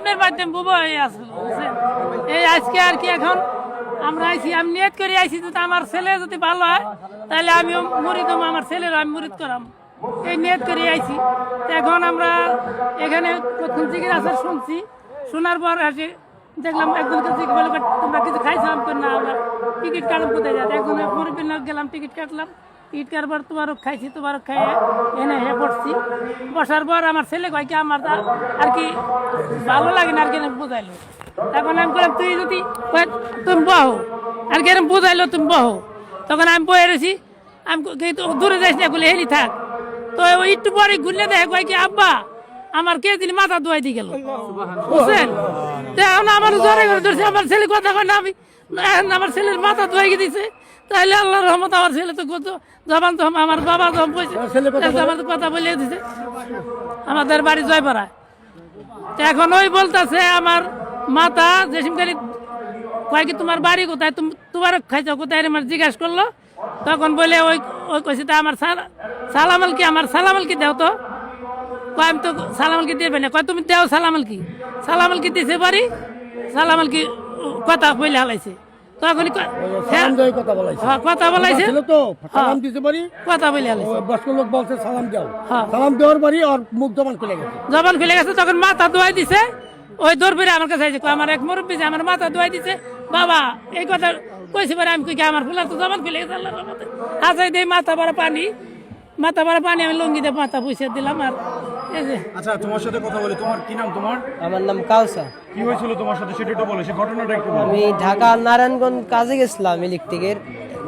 স্বপ্নের মাধ্যমে বুবা হয়ে আসলো? এই আজকে আর কি এখন? আমরা আইছি, আমি নিয়ত করে আইছি যদি আমার ছেলে যদি ভালো হয়, তাহলে আমিও মুড়ি দেবো, আমার ছেলের আমি মুড়িদ করাম। এই নিয়ত করে আইছি। এখন আমরা এখানে প্রথম থেকে আসার শুনছি। শোনার পর আসে, দেখলাম একজন কাছে বলে তোমরা কিছু খাইছো? আমি না, আমরা টিকিট কাটলাম কোথায়? যাতে একজন মুরব্বীর গেলাম, টিকিট কাটলাম। টিকিট কাটার পর তোমারও খাইছি তোমারও খাই এনে হে পড়ছি বসার পর আমার ছেলে কয় কি আমার তা- আর কি ভালো লাগে না আর কি বুঝাইলো। তখন আমি বললাম তুই যদি তুমি বহো। আর কি বুঝাইলো তুমি বহো। তখন আমি বয়ে রয়েছি আমি দূরে যাইস না বলে হেলি থাক। তো ওই একটু পরে ঘুরলে দেখে কয় কি আব্বা আমার কে দিন মাথা ধোয়াই দিয়ে গেল। বুঝছেন? আমার জোরে করে ধরছে আমার ছেলে কথা কয় না আমি এখন আমার ছেলের মাথা ধোয়াই দিছে তাহলে আল্লাহর রহমত আমার ছেলে তো কত জবান তো আমার বাবা যখন বলছে আমার কথা বলে দিছে। আমাদের বাড়ি জয়পাড়ায়। এখন ওই বলতেছে আমার মাথা জেসিমকারী কয় কি তোমার বাড়ি কোথায়? তুমি তোমার খাইছো কোথায় আমার জিজ্ঞাসা করল। তখন বলে ওই ওই কইছে তা আমার সালা- সালামাল কি? আমার সালামাল কি দেও তো? কয় আমি তো সালামাল কি দেবে না? কয় তুমি দেও সালামাল কি? সালামাল কি দিছে বাড়ি? সালামাল কি কথা বলে হালাইছে তখনই হ্যাঁ, সালাম কথা বলাইছে। হ্যাঁ, তো সালাম দিতে পারি কথা বলে বয়স্ক লোক বলছে সালাম দাও। হ্যাঁ। সালাম দেওয়ার বাড়ি আর মুখ জবান খুলে গেছে। জবান খুলে গেছে তখন মাথা ধোয়াই দিছে। ওই দৌড় বেড়ে আমার কাছে আমার এক মুরব্বী যে আমার মাথা ধোয়াই দিছে বাবা এই কথা কইছে পরে আমি কই আমার ফুলার তো জবান খুলে গেছে আল্লাহর রহমতে। হাসাই দেই মাথা ভরা পানি মাথা ভরা পানি আমি লুঙ্গি দিয়ে মাথা পুষে দিলাম আর আচ্ছা তোমার সাথে কথা বলি। তোমার কি নাম তোমার? আমার নাম কাউসা কি হয়েছিল তোমার সাথে? সেটা একটু বলো। সে ঘটনাটা একটু বলো। আমি ঢাকা নারায়ণগঞ্জ কাজে গেছিলাম ইলেকট্রিকের।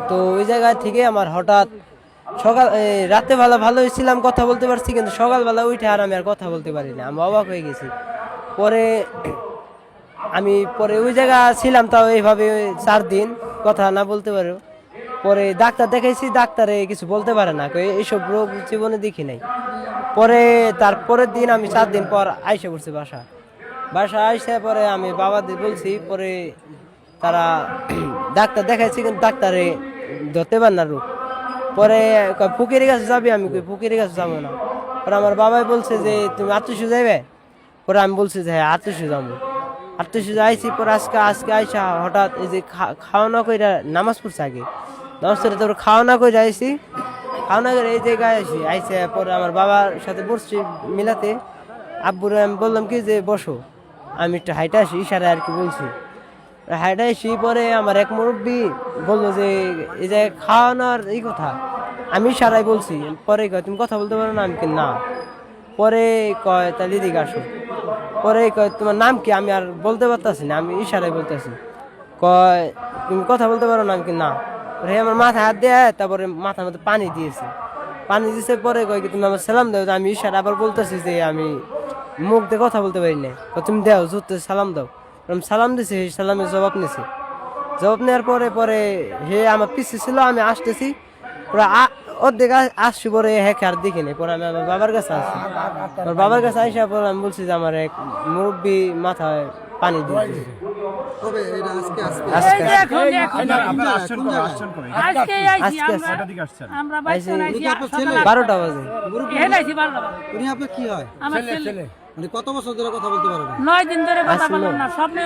তো ওই জায়গা থেকে আমার হঠাৎ সকাল রাতে বেলা ভালো হয়েছিলাম কথা বলতে পারছি কিন্তু সকালবেলা উঠে আর আমি আর কথা বলতে পারি না। আমি অবাক হয়ে গেছি। পরে আমি পরে ওই জায়গা ছিলাম তাও এইভাবে চার দিন কথা না বলতে পারো। পরে ডাক্তার দেখাইছি ডাক্তারে কিছু বলতে পারে না। এইসব রোগ জীবনে দেখি নাই। পরে তারপরের দিন আমি চার দিন পর আইসে পড়ছি বাসা বাসা আইসে পরে আমি বাবাদের বলছি পরে তারা ডাক্তার দেখাইছি কিন্তু ডাক্তারে ধরতে পার না রোগ। পরে কয়, ফকিরের কাছে যাবি? আমি কই ফকিরের কাছে যাব না। পরে আমার বাবাই বলছে যে তুমি আত্মীয় যাবে পরে আমি বলছি যে হ্যাঁ আত্মীয় যাব। আত্মীয় আইসি পরে আজকে আজকে আইসা হঠাৎ এই যে খাওয়া না কইরা নামাজ পড়ছে আগে। পড়ে তারপর খাওয়া না কইরা আইসি খাওয়া না করে এই জায়গায় আসি আইসে পরে আমার বাবার সাথে বসছি মিলাতে। আব্বুরে আমি বললাম কি যে, বসো। আমি একটু হাইটে আসি, ইশারায় আর কি বলছি। হাইটে আসি পরে আমার এক মুরব্বী বলল যে, এই যে খাওয়ানোর এই কথা। আমি ইশারায় বলছি। পরে কয়, তুমি কথা বলতে পারো না? আমি না। পরে কয়, তাহলে এদিকে আসো। পরে কয়, তোমার নাম কি? আমি আর বলতে পারতাছি না, আমি ইশারায় বলতেছি। কয়, তুমি কথা বলতে পারো না? আমি না। পরে আমার মাথা হাত দেয় তারপরে মাথার মধ্যে পানি দিয়েছে। পানি দিয়েছে পরে কয় তুমি আমার সালাম দাও। আমি ইশারা আবার বলতেছি যে, আমি মুখ দিয়ে কথা বলতে পারি না তুমি দাও জুতে সালাম দাও। আমি সালাম দিছি, সেই সালামের জবাব নিছি। জবাব নেওয়ার পরে পরে হে আমার পিছিয়ে ছিল, আমি আসতেছি। পুরো অর্ধেক আসছি পরে হ্যাঁ আর দেখিনি পরে আমি আমার বাবার কাছে আসছি। আমার বাবার কাছে আইসা পরে আমি বলছি যে, আমার এক মুরব্বী মাথায় পানি দিয়ে দিয়েছে। বারোটা বাজে। উনি আপনার কি হয়? আমার ছেলে মানে কত বছর ধরে কথা বলতে পারবেন নয় দিন ধরে কথা বললাম না স্বপ্নে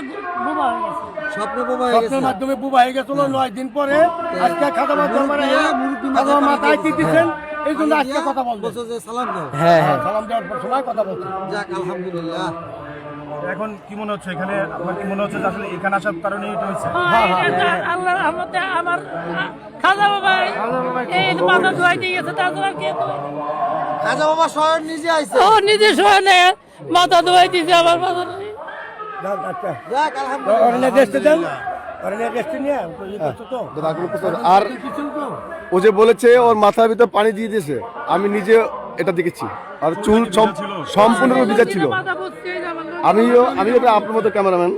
বুবা হয়ে গেছে। স্বপ্নে বোবা হয়ে স্বপ্নের মাধ্যমে বুবা হয়ে গেছিল নয় দিন পরে আজকে খাতা মাধ্যমে মুরব্বি খাতা মাথায় মাথায় কি দিচ্ছেন এই জন্য আজকে কথা বলব। যে সালাম দাও। হ্যাঁ হ্যাঁ। সালাম দেওয়ার পর সময় কথা বলছি। যাক আলহামদুলিল্লাহ। এখন কি মনে হচ্ছে এখানে আপনার কি মনে হচ্ছে আসলে এখানে আসার কারণে এটা হয়েছে? হ্যাঁ, আল্লাহর রহমতে আমার খাজা বাবাই এই মাথা ধোয়াই দিয়ে গেছে তাছাড়া কে খাজা বাবা শহর নিজে আইছে। ও নিজে শোনে মাথা ধোয়াই দিয়েছে আমার মাথা আচ্ছা। তো আর ও যে বলেছে ওর মাথার ভিতর পানি দিয়ে দিয়েছে। আমি নিজে এটা দেখেছি। আর চুল সম- সম্পূর্ণরূপে ভিজা ছিল। আমিও আমি এটা আপনার মতো ক্যামেরাম্যান।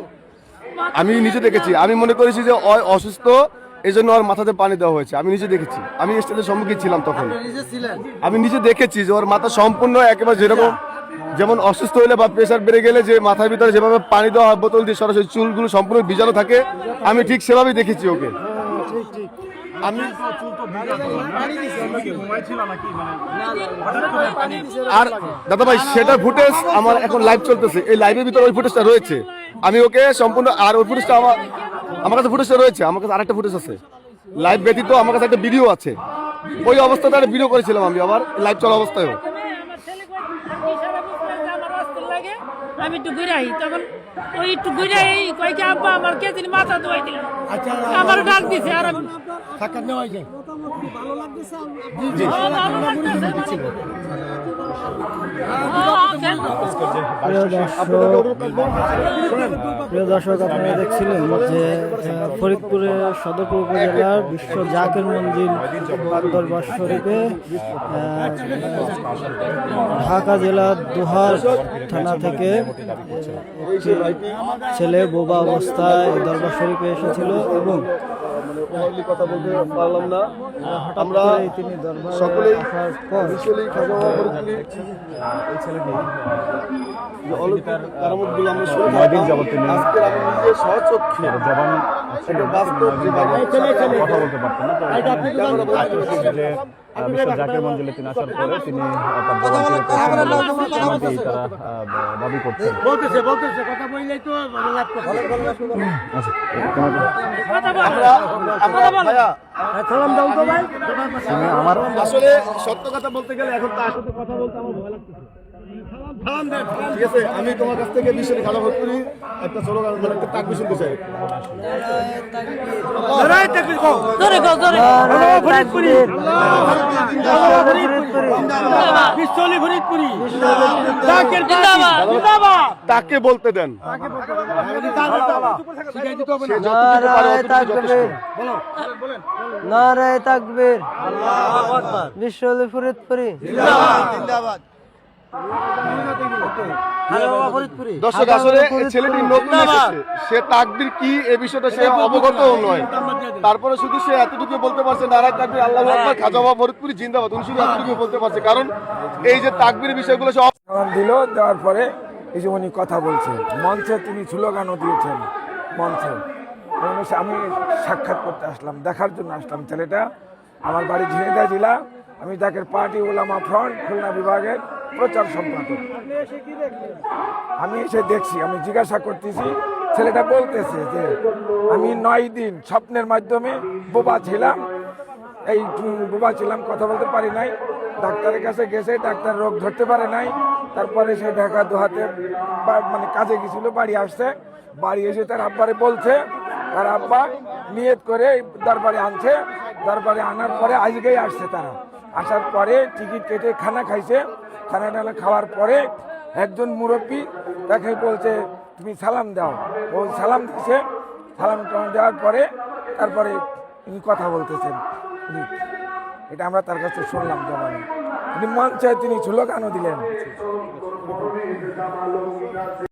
আমি নিজে দেখেছি। আমি মনে করেছি যে অসুস্থ এই জন্য ওর মাথাতে পানি দেওয়া হয়েছে। আমি নিজে দেখেছি। আমি স্টেজের সম্মুখীন ছিলাম তখন। আমি নিজে দেখেছি যে ওর মাথা সম্পূর্ণ একেবারে যেরকম যেমন অসুস্থ হলে বা প্রেশার বেড়ে গেলে যে মাথার ভিতরে যেভাবে পানি দেওয়া হয় বোতল দিয়ে সরাসরি চুলগুলো সম্পূর্ণ ভিজানো থাকে আমি ঠিক সেভাবেই দেখেছি ওকে। আমি আর দাদা ভাই সেটা ফুটেজ আমার এখন লাইভ চলতেছে। এই লাইভের ভিতরে ওই ফুটেজটা রয়েছে। আমি ওকে সম্পূর্ণ, আর ওই ফুটেজটা আমার আমার কাছে ফুটেজটা রয়েছে। আমার কাছে আরেকটা ফুটেজ আছে। লাইভ ব্যতীত আমার কাছে একটা ভিডিও আছে। ওই অবস্থাতে একটা ভিডিও করেছিলাম আমি, আবার লাইভ চলা অবস্থায়ও। আমার আমি ইশারা বুঝতে যে আমার অস্থির লাগে আমি একটু ঘুরে তখন ওই একটু ঘুরে এই কয়েকে কি আব্বা আমার কে দিন মাথা ধোয়াই দিল আচ্ছা আমার ডাক দিছে আর আমি নেওয়া হয়েছে? ভালো লাগতেছে, প্রিয় দর্শক প্রিয় দর্শক আপনারা দেখছিলেন যে আহ, ফরিদপুরের সদরপুর উপজেলার বিশ্ব জাকের পাক দরবার শরীফে ঢাকা জেলার দোহার থানা থেকে ছেলে বোবা অবস্থায় দরবার শরীফে এসেছিল এবং মানে কথা বলতে পারলাম না। আমরা সকলেই সকলেই আসার পর বিশালী খাজা যে অলৌকিক কারামতগুলো আমরা শুনে থাকতাম, আজকে আমি নিজে সহচক্ষে একটা বাস্তব যে কথা বলতে পারতেন না বিশ্ব জাকের মঞ্জিলে তিনি আসার পরে তিনি তার দাবি করছেন। বলতেছে বলতেছে কথা বললেই তো লাভ করতে আচ্ছা আমার আসলে সত্য কথা বলতে গেলে এখন তার সাথে কথা বলতে আমার ভয় লাগতেছে। ঠিক আছে আমি তোমার কাছ থেকে বিশ্বের ভক্তি একটা ছোট গান মানে একটা তাকবি শুনতে চাই তাকে বলতে দেন। শিখাই দিতে হবে না নারায় তাকবীর। বিশ্বলি ফরিদপুরি। জিন্দাবাদ। দর্শক আসলে এই ছেলেটি নতুন এসেছে। সে তাকবির কি এই বিষয়টা সে অবগত নয়। তারপরে শুধু সে এতটুকু বলতে পারছে নারায় তাকবির আল্লাহ আকবার খাজা বাবা ফরিদপুরি জিন্দাবাদ। উনি শুধু এতটুকু বলতে পারছে। কারণ এই যে তাকবির বিষয়গুলো সব দিল দেওয়ার পরে এই যে উনি কথা বলছে মঞ্চে তিনি স্লোগানও দিয়েছেন মঞ্চে। আমি সাক্ষাৎ করতে আসলাম দেখার জন্য আসলাম ছেলেটা। আমার বাড়ি ঝিনেদা জেলা আমি তাকে পার্টি ওলামা ফ্রন্ট খুলনা বিভাগের প্রচার সম্পাদক। আমি এসে দেখছি, আমি জিজ্ঞাসা করতেছি, ছেলেটা বলতেছে যে, আমি নয় দিন স্বপ্নের মাধ্যমে বোবা ছিলাম, এই বোবা ছিলাম, কথা বলতে পারি নাই, ডাক্তারের কাছে গেছে, ডাক্তার রোগ ধরতে পারে নাই, তারপরে সে ঢাকা দোহাতে মানে কাজে গেছিল, বাড়ি আসছে, বাড়ি এসে তার আব্বারে বলছে, তার আব্বা নিয়ত করে দরবারে আনছে, দরবারে আনার পরে আজকেই আসছে তারা। আসার পরে টিকিট কেটে খানা খাইছে খানা টানা খাওয়ার পরে একজন মুরব্বী তাকে বলছে, তুমি সালাম দাও। ও সালাম দিছে। সালাম দেওয়ার পরে তারপরে তিনি কথা বলতেছেন। উনি, এটা আমরা তার কাছে শুনলাম জবানে। তিনি মঞ্চে তিনি স্লোগানও দিলেন।